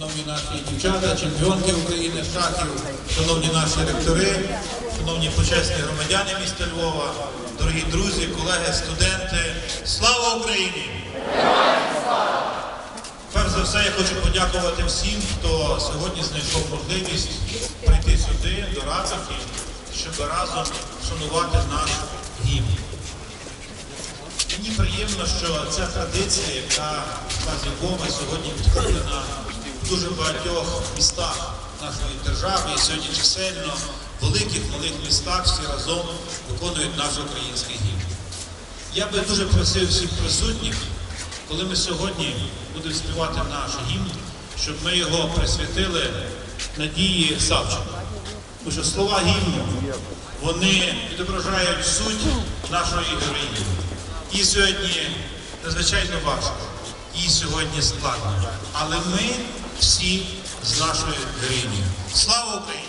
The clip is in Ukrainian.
шановні наші дівчата, чемпіонки України шахів, шановні наші ректори, шановні почесні громадяни міста Львова, дорогі друзі, колеги, студенти. Слава Україні! Перш за все, я хочу подякувати всім, хто сьогодні знайшов можливість прийти сюди, до Ратуші, щоб разом шанувати наш гімн. Мені приємно, що ця традиція, яка якому сьогодні відкуплена в дуже багатьох містах нашої держави, і сьогодні чисельно в великих малих містах всі разом виконують наш український гімн. Я би дуже просив всіх присутніх, коли ми сьогодні будемо співати наш гімн, щоб ми його присвятили Надії Савченко. Тому що слова гімну, вони відображають суть нашої героїні. Їй сьогодні надзвичайно важко, їй сьогодні складно. Але ми всі з нашої країни. Слава Україні!